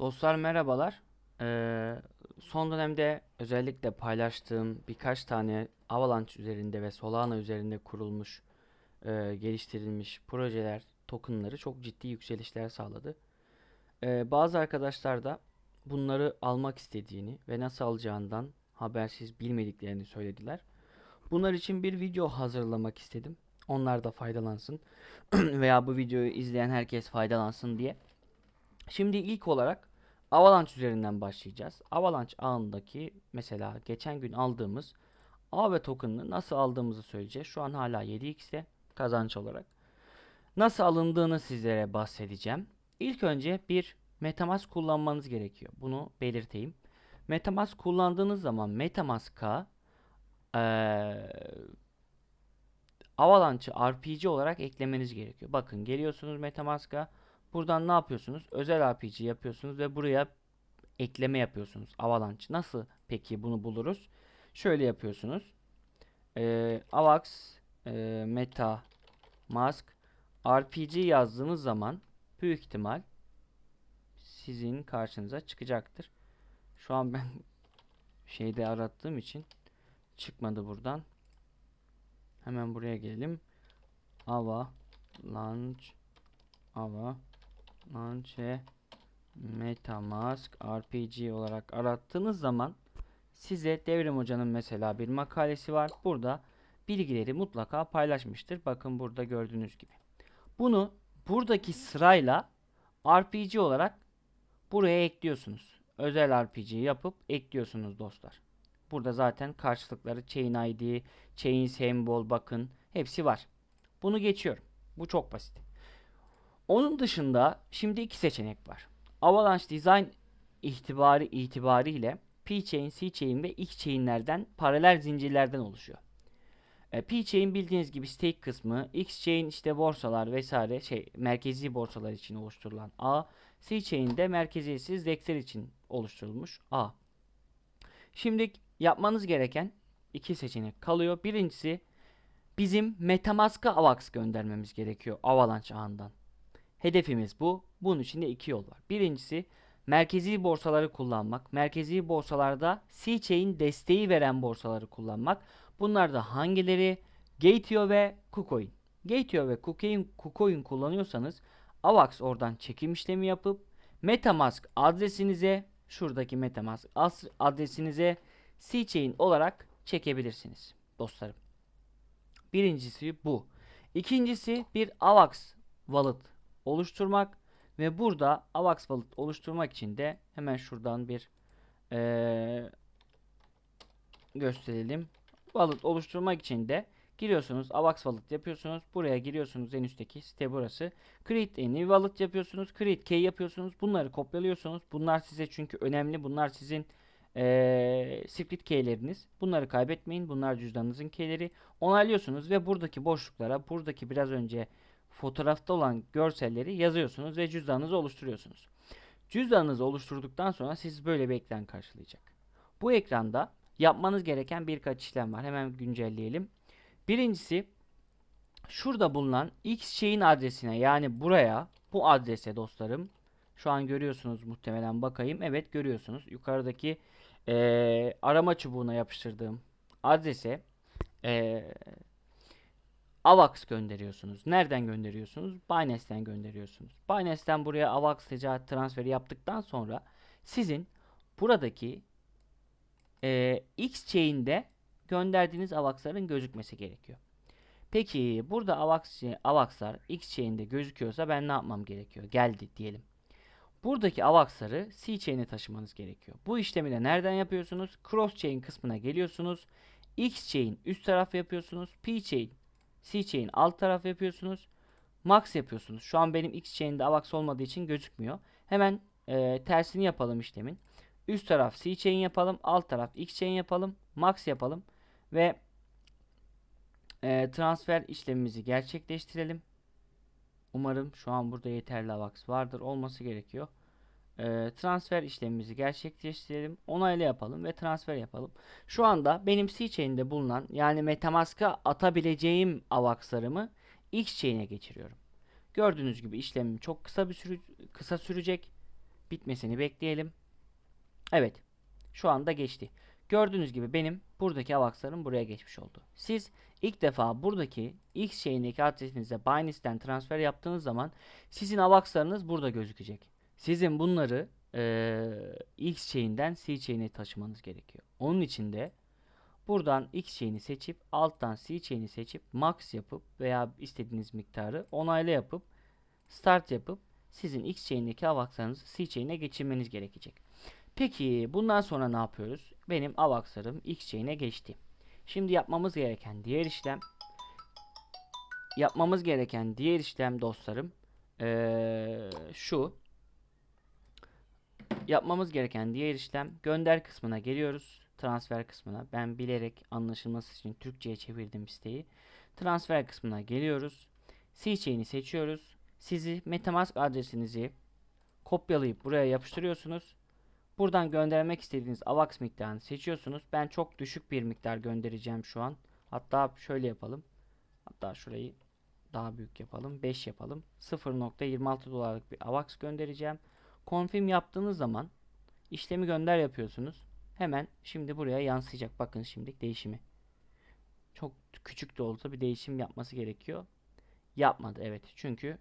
Dostlar merhabalar. Ee, son dönemde özellikle paylaştığım birkaç tane Avalanche üzerinde ve Solana üzerinde kurulmuş, e, geliştirilmiş projeler, tokenları çok ciddi yükselişler sağladı. Ee, bazı arkadaşlar da bunları almak istediğini ve nasıl alacağından habersiz bilmediklerini söylediler. Bunlar için bir video hazırlamak istedim. Onlar da faydalansın veya bu videoyu izleyen herkes faydalansın diye. Şimdi ilk olarak Avalanche üzerinden başlayacağız. Avalanche ağındaki mesela geçen gün aldığımız AV token'ını nasıl aldığımızı söyleyeceğiz. Şu an hala 7x'te kazanç olarak. Nasıl alındığını sizlere bahsedeceğim. İlk önce bir MetaMask kullanmanız gerekiyor. Bunu belirteyim. MetaMask kullandığınız zaman MetaMask'a eee Avalanche'ı RPG olarak eklemeniz gerekiyor. Bakın geliyorsunuz MetaMask'a Buradan ne yapıyorsunuz? Özel RPG yapıyorsunuz ve buraya ekleme yapıyorsunuz. Avalanche. Nasıl peki bunu buluruz? Şöyle yapıyorsunuz. Ee, Avax e, Meta Mask RPG yazdığınız zaman büyük ihtimal sizin karşınıza çıkacaktır. Şu an ben şeyde arattığım için çıkmadı buradan. Hemen buraya gelelim. Avalanche Ava Launche Metamask RPG olarak arattığınız zaman size Devrim Hoca'nın mesela bir makalesi var. Burada bilgileri mutlaka paylaşmıştır. Bakın burada gördüğünüz gibi. Bunu buradaki sırayla RPG olarak buraya ekliyorsunuz. Özel RPG yapıp ekliyorsunuz dostlar. Burada zaten karşılıkları Chain ID, Chain Symbol bakın hepsi var. Bunu geçiyorum. Bu çok basit. Onun dışında şimdi iki seçenek var. Avalanche Design itibari itibariyle P-Chain, C-Chain ve X-Chain'lerden paralel zincirlerden oluşuyor. E, P-Chain bildiğiniz gibi stake kısmı, X-Chain işte borsalar vesaire şey merkezi borsalar için oluşturulan A, C-Chain de merkeziyetsiz DEX'ler için oluşturulmuş A. Şimdi yapmanız gereken iki seçenek kalıyor. Birincisi bizim Metamask'a AVAX göndermemiz gerekiyor Avalanche ağından. Hedefimiz bu. Bunun için de iki yol var. Birincisi merkezi borsaları kullanmak. Merkezi borsalarda C-Chain desteği veren borsaları kullanmak. Bunlar da hangileri? Gateo ve KuCoin. Gateo ve KuCoin, KuCoin kullanıyorsanız AVAX oradan çekim işlemi yapıp Metamask adresinize şuradaki Metamask adresinize C-Chain olarak çekebilirsiniz dostlarım. Birincisi bu. İkincisi bir AVAX wallet oluşturmak ve burada AVAX Wallet oluşturmak için de hemen şuradan bir ee, gösterelim. Wallet oluşturmak için de giriyorsunuz AVAX Wallet yapıyorsunuz. Buraya giriyorsunuz en üstteki site burası. Create a new wallet yapıyorsunuz. Create key yapıyorsunuz. Bunları kopyalıyorsunuz. Bunlar size çünkü önemli. Bunlar sizin ee, split keyleriniz. Bunları kaybetmeyin. Bunlar cüzdanınızın keyleri. Onaylıyorsunuz ve buradaki boşluklara buradaki biraz önce fotoğrafta olan görselleri yazıyorsunuz ve cüzdanınızı oluşturuyorsunuz. Cüzdanınızı oluşturduktan sonra siz böyle bir ekran karşılayacak. Bu ekranda yapmanız gereken birkaç işlem var. Hemen güncelleyelim. Birincisi şurada bulunan X şeyin adresine yani buraya bu adrese dostlarım şu an görüyorsunuz muhtemelen bakayım. Evet görüyorsunuz. Yukarıdaki ee, arama çubuğuna yapıştırdığım adrese ee, AVAX gönderiyorsunuz. Nereden gönderiyorsunuz? Binance'ten gönderiyorsunuz. Binance'ten buraya AVAX ticaret transferi yaptıktan sonra sizin buradaki e, X chain'de gönderdiğiniz AVAX'ların gözükmesi gerekiyor. Peki burada AVAX, AVAX'lar X chain'de gözüküyorsa ben ne yapmam gerekiyor? Geldi diyelim. Buradaki AVAX'ları C chain'e taşımanız gerekiyor. Bu işlemi de nereden yapıyorsunuz? Cross chain kısmına geliyorsunuz. X chain üst taraf yapıyorsunuz. P chain alt taraf yapıyorsunuz. Max yapıyorsunuz. Şu an benim X-Chain'de AVAX olmadığı için gözükmüyor. Hemen e, tersini yapalım işlemin. Üst taraf C-Chain yapalım. Alt taraf X-Chain yapalım. Max yapalım. Ve e, transfer işlemimizi gerçekleştirelim. Umarım şu an burada yeterli AVAX vardır. Olması gerekiyor. E, transfer işlemimizi gerçekleştirelim. Onayla yapalım ve transfer yapalım. Şu anda benim C-Chain'de bulunan yani Metamask'a atabileceğim AVAX'larımı X-Chain'e geçiriyorum. Gördüğünüz gibi işlemim çok kısa bir sürü, kısa sürecek. bitmesini bekleyelim. Evet. Şu anda geçti. Gördüğünüz gibi benim buradaki avakslarım buraya geçmiş oldu. Siz ilk defa buradaki X şeyindeki adresinize Binance'den transfer yaptığınız zaman sizin avakslarınız burada gözükecek. Sizin bunları eee, X chain'den C chain'e taşımanız gerekiyor. Onun için de buradan X chain'i seçip alttan C chain'i seçip max yapıp veya istediğiniz miktarı onayla yapıp start yapıp sizin X chain'deki avakslarınızı C chain'e geçirmeniz gerekecek. Peki bundan sonra ne yapıyoruz? Benim avakslarım X chain'e geçti. Şimdi yapmamız gereken diğer işlem yapmamız gereken diğer işlem dostlarım eee, şu yapmamız gereken diğer işlem gönder kısmına geliyoruz. Transfer kısmına. Ben bilerek anlaşılması için Türkçe'ye çevirdim siteyi. Transfer kısmına geliyoruz. C chain'i seçiyoruz. Sizi MetaMask adresinizi kopyalayıp buraya yapıştırıyorsunuz. Buradan göndermek istediğiniz AVAX miktarını seçiyorsunuz. Ben çok düşük bir miktar göndereceğim şu an. Hatta şöyle yapalım. Hatta şurayı daha büyük yapalım. 5 yapalım. 0.26 dolarlık bir AVAX göndereceğim. Confirm yaptığınız zaman işlemi gönder yapıyorsunuz. Hemen şimdi buraya yansıyacak. Bakın şimdi değişimi. Çok küçük de olsa bir değişim yapması gerekiyor. Yapmadı evet. Çünkü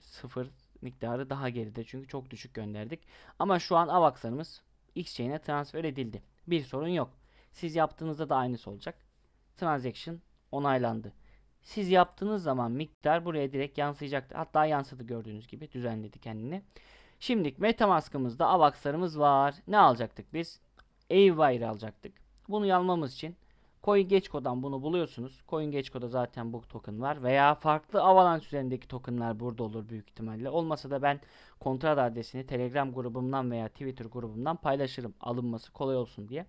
sıfır miktarı daha geride. Çünkü çok düşük gönderdik. Ama şu an AVAX'larımız Xchain'e transfer edildi. Bir sorun yok. Siz yaptığınızda da aynısı olacak. Transaction onaylandı. Siz yaptığınız zaman miktar buraya direkt yansıyacaktır. Hatta yansıdı gördüğünüz gibi düzenledi kendini. Şimdi Metamask'ımızda AVAX'larımız var. Ne alacaktık biz? Airwire alacaktık. Bunu almamız için CoinGecko'dan bunu buluyorsunuz. CoinGecko'da zaten bu token var veya farklı Avalanche üzerindeki tokenlar burada olur büyük ihtimalle. Olmasa da ben kontrat adresini Telegram grubumdan veya Twitter grubumdan paylaşırım alınması kolay olsun diye.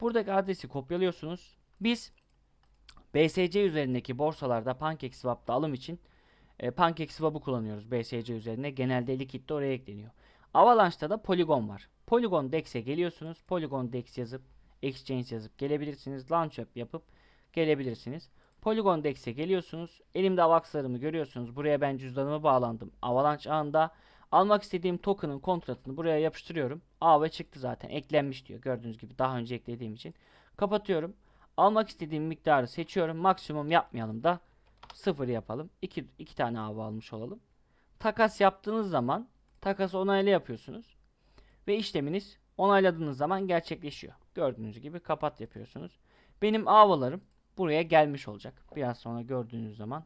Buradaki adresi kopyalıyorsunuz. Biz BSC üzerindeki borsalarda PancakeSwap'ta alım için e, PancakeSwap'ı kullanıyoruz BSC üzerine. Genelde likit de oraya ekleniyor. Avalanche'da da Polygon var. Polygon Dex'e geliyorsunuz. Polygon Dex yazıp Exchange yazıp gelebilirsiniz. Launch up yapıp gelebilirsiniz. Polygon Dex'e geliyorsunuz. Elimde avaxlarımı görüyorsunuz. Buraya ben cüzdanımı bağlandım. Avalanche ağında almak istediğim token'ın kontratını buraya yapıştırıyorum. A ve çıktı zaten. Eklenmiş diyor. Gördüğünüz gibi daha önce eklediğim için. Kapatıyorum. Almak istediğim miktarı seçiyorum. Maksimum yapmayalım da sıfır yapalım. 2 iki tane AVA almış olalım. Takas yaptığınız zaman takas onaylı yapıyorsunuz. Ve işleminiz onayladığınız zaman gerçekleşiyor. Gördüğünüz gibi kapat yapıyorsunuz. Benim avalarım buraya gelmiş olacak. Biraz sonra gördüğünüz zaman.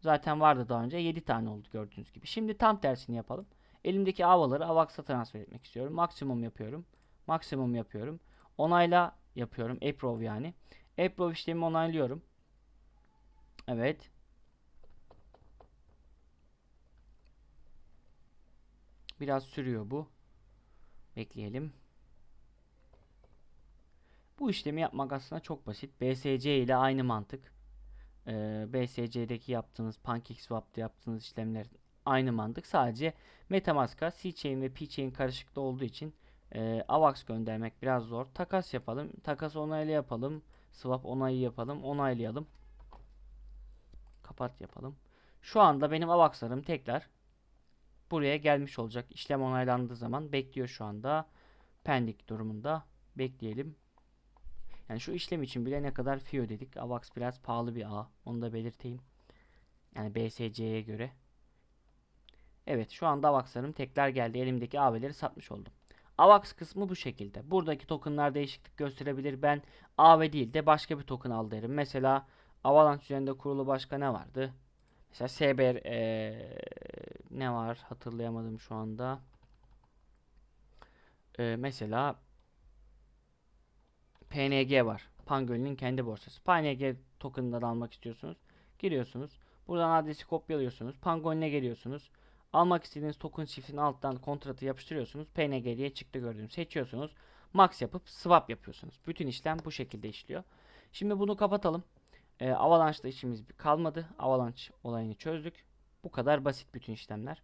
Zaten vardı daha önce 7 tane oldu gördüğünüz gibi. Şimdi tam tersini yapalım. Elimdeki avaları AVAX'a transfer etmek istiyorum. Maksimum yapıyorum. Maksimum yapıyorum. Onayla yapıyorum. Approve yani. Approve işlemi onaylıyorum. Evet. Biraz sürüyor bu. Bekleyelim. Bu işlemi yapmak aslında çok basit. BSC ile aynı mantık. Ee, BSC'deki yaptığınız PancakeSwap'ta yaptığınız işlemler aynı mantık. Sadece MetaMask'a C-Chain ve P-Chain karışıklı olduğu için e, AVAX göndermek biraz zor. Takas yapalım. Takas onaylı yapalım. Swap onayı yapalım. Onaylayalım. Kapat yapalım. Şu anda benim AVAX'larım tekrar buraya gelmiş olacak. İşlem onaylandığı zaman bekliyor şu anda. Pendik durumunda. Bekleyelim. Yani şu işlem için bile ne kadar FIO dedik. AVAX biraz pahalı bir ağ. Onu da belirteyim. Yani BSC'ye göre. Evet şu anda AVAX'larım tekrar geldi. Elimdeki AV'leri satmış oldum. AVAX kısmı bu şekilde. Buradaki tokenlar değişiklik gösterebilir. Ben AV değil de başka bir token al derim. Mesela Avalanche üzerinde kurulu başka ne vardı? Mesela SBR eee, ne var hatırlayamadım şu anda. Eee, mesela PNG var. Pangolin'in kendi borsası. PNG token'ından almak istiyorsunuz. Giriyorsunuz. Buradan adresi kopyalıyorsunuz. Pangolin'e geliyorsunuz. Almak istediğiniz token çiftinin alttan kontratı yapıştırıyorsunuz. PNG diye çıktı gördüğünüz. Seçiyorsunuz. Max yapıp swap yapıyorsunuz. Bütün işlem bu şekilde işliyor. Şimdi bunu kapatalım. Ee, Avalanche'da işimiz kalmadı. Avalanche olayını çözdük. Bu kadar basit bütün işlemler.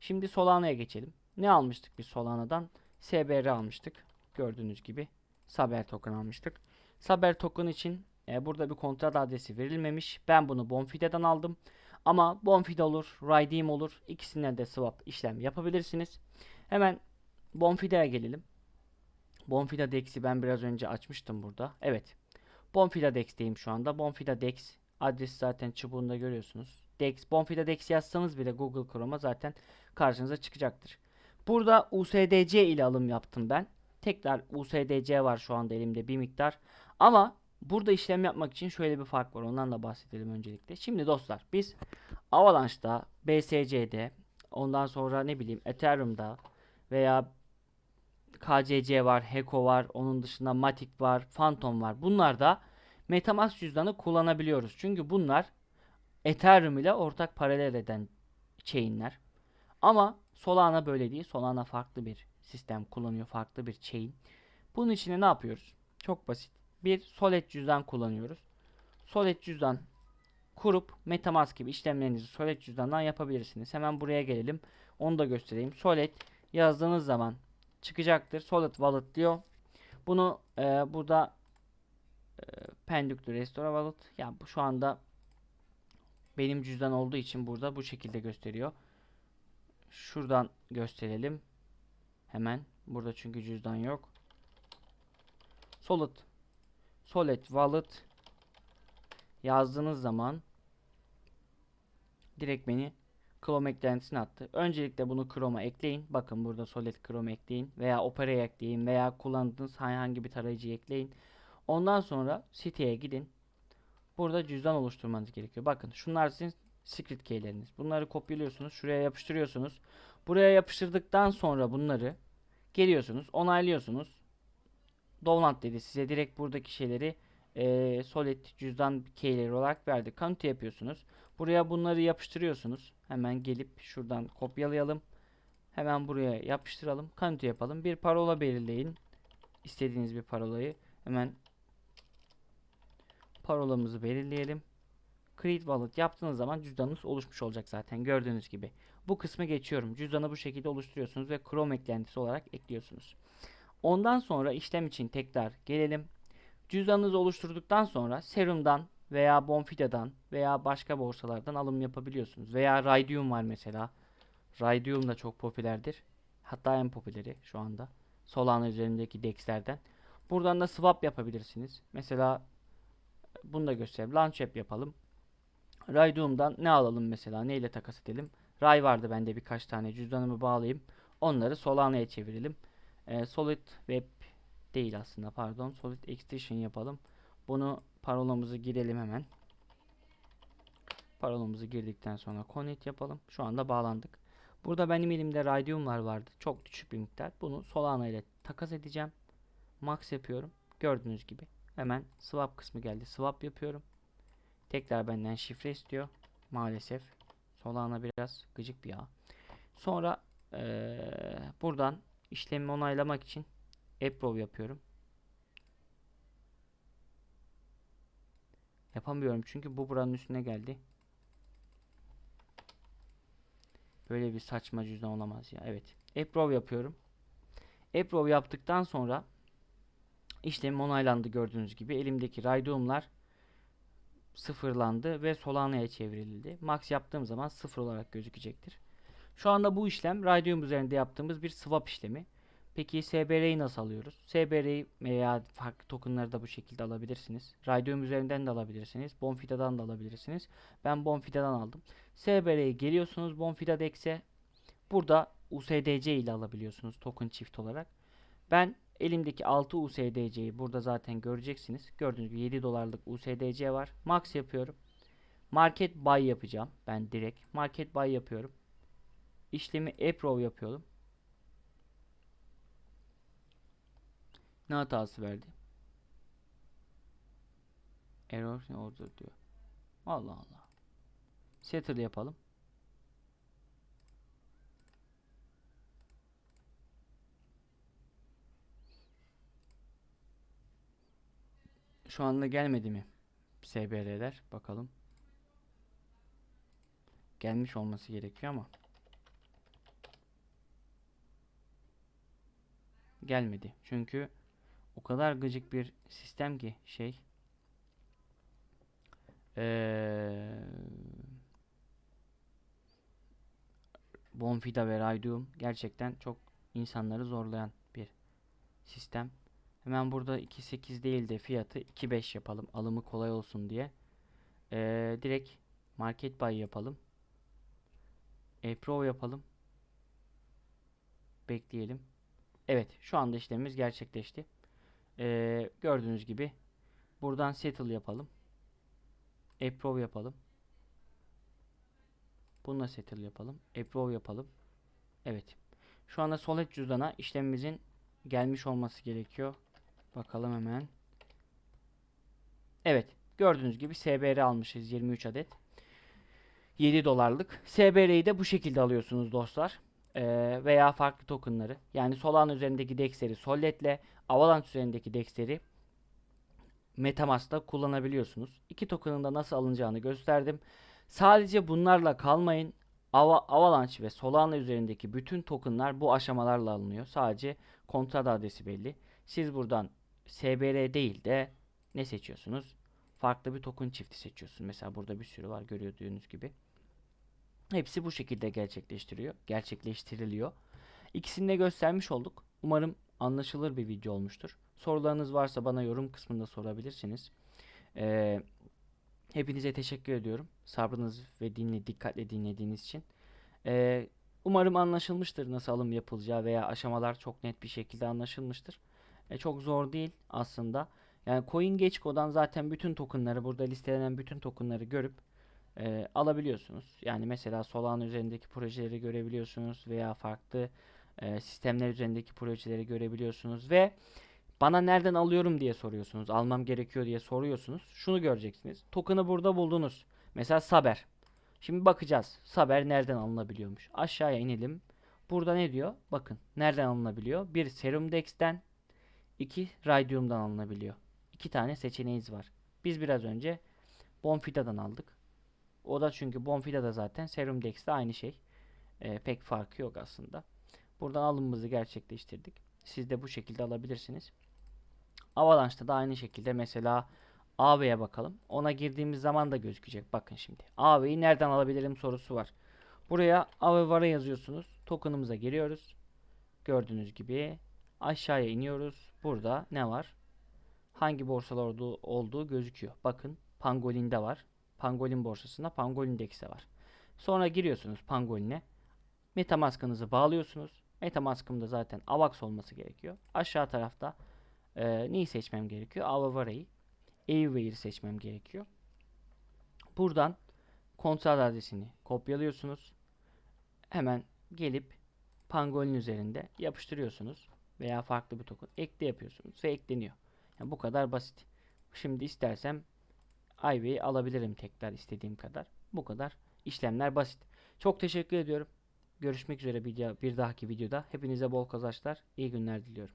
Şimdi Solana'ya geçelim. Ne almıştık biz Solana'dan? SBR almıştık. Gördüğünüz gibi. Saber token almıştık. Saber token için e, burada bir kontrat adresi verilmemiş. Ben bunu Bonfide'den aldım. Ama Bonfide olur, Redeem olur. İkisinden de swap işlem yapabilirsiniz. Hemen Bonfide'ye gelelim. Bonfide Dex'i ben biraz önce açmıştım burada. Evet. Bonfide Dex'teyim şu anda. Bonfide Dex adresi zaten çubuğunda görüyorsunuz. Dex, Bonfide Dex yazsanız bile Google Chrome'a zaten karşınıza çıkacaktır. Burada USDC ile alım yaptım ben. Tekrar USDC var şu anda elimde bir miktar. Ama burada işlem yapmak için şöyle bir fark var. Ondan da bahsedelim öncelikle. Şimdi dostlar biz Avalanche'da, BSC'de, ondan sonra ne bileyim Ethereum'da veya KCC var, Heko var, onun dışında Matic var, Phantom var. Bunlarda MetaMask cüzdanı kullanabiliyoruz. Çünkü bunlar Ethereum ile ortak paralel eden chain'ler. Ama Solana böyle değil. Solana farklı bir sistem kullanıyor. Farklı bir chain. Bunun için ne yapıyoruz? Çok basit. Bir Solid cüzdan kullanıyoruz. Solid cüzdan kurup Metamask gibi işlemlerinizi Solid cüzdandan yapabilirsiniz. Hemen buraya gelelim. Onu da göstereyim. Solid yazdığınız zaman çıkacaktır. Solid Wallet diyor. Bunu e, burada e, Penduk'tu Restore Wallet. Ya bu şu anda benim cüzdan olduğu için burada bu şekilde gösteriyor. Şuradan gösterelim. Hemen. Burada çünkü cüzdan yok. Solid. Solid Wallet yazdığınız zaman direkt beni Chrome eklentisine attı. Öncelikle bunu Chrome'a ekleyin. Bakın burada Solid Chrome ekleyin veya Opera'ya ekleyin veya kullandığınız herhangi bir tarayıcıyı ekleyin. Ondan sonra siteye gidin. Burada cüzdan oluşturmanız gerekiyor. Bakın şunlar sizin secret key'leriniz. Bunları kopyalıyorsunuz. Şuraya yapıştırıyorsunuz. Buraya yapıştırdıktan sonra bunları geliyorsunuz. Onaylıyorsunuz. Download dedi size direkt buradaki şeyleri e, solid cüzdan keyleri olarak verdi. Kanıtı yapıyorsunuz. Buraya bunları yapıştırıyorsunuz. Hemen gelip şuradan kopyalayalım. Hemen buraya yapıştıralım. Kanıtı yapalım. Bir parola belirleyin. İstediğiniz bir parolayı. Hemen parolamızı belirleyelim. Create Wallet yaptığınız zaman cüzdanınız oluşmuş olacak zaten gördüğünüz gibi. Bu kısmı geçiyorum. Cüzdanı bu şekilde oluşturuyorsunuz ve Chrome eklentisi olarak ekliyorsunuz. Ondan sonra işlem için tekrar gelelim. Cüzdanınızı oluşturduktan sonra Serum'dan veya Bonfida'dan veya başka borsalardan alım yapabiliyorsunuz. Veya Raydium var mesela. Raydium da çok popülerdir. Hatta en popüleri şu anda. Solana üzerindeki DEX'lerden. Buradan da swap yapabilirsiniz. Mesela bunu da göstereyim. Launch yapalım. Raydium'dan ne alalım mesela? Ne ile takas edelim? Ray vardı bende birkaç tane. Cüzdanımı bağlayayım. Onları Solana'ya çevirelim. Ee, Solid Web değil aslında pardon. Solid Extension yapalım. Bunu parolamızı girelim hemen. Parolamızı girdikten sonra connect yapalım. Şu anda bağlandık. Burada benim elimde Radium'lar vardı. Çok düşük bir miktar. Bunu Solana ile takas edeceğim. Max yapıyorum. Gördüğünüz gibi. Hemen swap kısmı geldi. Swap yapıyorum. Tekrar benden şifre istiyor. Maalesef. Solana biraz gıcık bir ağ. Sonra ee, buradan işlemi onaylamak için approve yapıyorum. Yapamıyorum çünkü bu buranın üstüne geldi. Böyle bir saçma cüzdan olamaz ya. Evet. Approve yapıyorum. Approve yaptıktan sonra işlem onaylandı gördüğünüz gibi. Elimdeki Raydium'lar sıfırlandı ve Solana'ya çevrildi. Max yaptığım zaman sıfır olarak gözükecektir. Şu anda bu işlem Raydium üzerinde yaptığımız bir swap işlemi. Peki SBR'yi nasıl alıyoruz? SBR'yi veya farklı tokenları da bu şekilde alabilirsiniz. Raydium üzerinden de alabilirsiniz. Bonfida'dan da alabilirsiniz. Ben Bonfida'dan aldım. SBR'ye geliyorsunuz Bonfida Dex'e. Burada USDC ile alabiliyorsunuz token çift olarak. Ben elimdeki 6 USDC'yi burada zaten göreceksiniz. Gördüğünüz gibi 7 dolarlık USDC var. Max yapıyorum. Market buy yapacağım. Ben direkt market buy yapıyorum. İşlemi approve yapıyorum. Ne hatası verdi? Error order diyor. Allah Allah. Settle yapalım. Şu anda gelmedi mi? SBR'ler bakalım. Gelmiş olması gerekiyor ama. Gelmedi. Çünkü o kadar gıcık bir sistem ki şey. Ee, Bonfida ve Raydium gerçekten çok insanları zorlayan bir sistem. Hemen burada 2.8 değil de fiyatı 2.5 yapalım. Alımı kolay olsun diye. Ee, direkt market buy yapalım. Approve yapalım. Bekleyelim. Evet şu anda işlemimiz gerçekleşti. Ee, gördüğünüz gibi buradan settle yapalım. Approve yapalım. Bununla settle yapalım. Approve yapalım. Evet. Şu anda Solid cüzdana işlemimizin gelmiş olması gerekiyor. Bakalım hemen. Evet. Gördüğünüz gibi SBR almışız 23 adet. 7 dolarlık. SBR'yi de bu şekilde alıyorsunuz dostlar. Veya farklı tokenları. Yani Solana üzerindeki DEX'leri Solid'le Avalanche üzerindeki DEX'leri Metamask'ta kullanabiliyorsunuz. İki token'ın da nasıl alınacağını gösterdim. Sadece bunlarla kalmayın. Ava Avalanche ve Solana üzerindeki bütün tokenlar bu aşamalarla alınıyor. Sadece kontrat adresi belli. Siz buradan SBR değil de ne seçiyorsunuz? Farklı bir token çifti seçiyorsunuz. Mesela burada bir sürü var gördüğünüz gibi. Hepsi bu şekilde gerçekleştiriyor. Gerçekleştiriliyor. İkisini de göstermiş olduk. Umarım anlaşılır bir video olmuştur. Sorularınız varsa bana yorum kısmında sorabilirsiniz. Ee, hepinize teşekkür ediyorum. Sabrınız ve dinle, dikkatle dinlediğiniz için. Ee, umarım anlaşılmıştır nasıl alım yapılacağı veya aşamalar çok net bir şekilde anlaşılmıştır. E, çok zor değil aslında. Yani CoinGecko'dan zaten bütün tokenları burada listelenen bütün tokenları görüp e, alabiliyorsunuz. Yani mesela Solana üzerindeki projeleri görebiliyorsunuz veya farklı e, sistemler üzerindeki projeleri görebiliyorsunuz ve bana nereden alıyorum diye soruyorsunuz. Almam gerekiyor diye soruyorsunuz. Şunu göreceksiniz. Token'ı burada buldunuz. Mesela Saber. Şimdi bakacağız. Saber nereden alınabiliyormuş. Aşağıya inelim. Burada ne diyor? Bakın nereden alınabiliyor? Bir Serum Dex'ten, iki Radium'dan alınabiliyor. İki tane seçeneğiniz var. Biz biraz önce Bonfida'dan aldık. O da çünkü Bonfida da zaten Serum Dex'te aynı şey. Ee, pek farkı yok aslında. Buradan alımımızı gerçekleştirdik. Siz de bu şekilde alabilirsiniz. Avalanche'da da aynı şekilde mesela AV'ye bakalım. Ona girdiğimiz zaman da gözükecek. Bakın şimdi. AV'yi nereden alabilirim sorusu var. Buraya AV var'a yazıyorsunuz. Token'ımıza giriyoruz. Gördüğünüz gibi aşağıya iniyoruz. Burada ne var? Hangi borsalar olduğu, olduğu gözüküyor. Bakın Pangolin'de var. Pangolin borsasında Pangolin Dex'te var. Sonra giriyorsunuz Pangolin'e. Metamask'ınızı bağlıyorsunuz. Metamask'ımda zaten AVAX olması gerekiyor. Aşağı tarafta e, neyi seçmem gerekiyor? Avavara'yı. Airware'i seçmem gerekiyor. Buradan kontrat adresini kopyalıyorsunuz. Hemen gelip Pangolin üzerinde yapıştırıyorsunuz. Veya farklı bir token ekle yapıyorsunuz ve ekleniyor. Yani bu kadar basit. Şimdi istersem Ivy'yi alabilirim tekrar istediğim kadar. Bu kadar. İşlemler basit. Çok teşekkür ediyorum. Görüşmek üzere bir, bir dahaki videoda. Hepinize bol kazançlar. İyi günler diliyorum.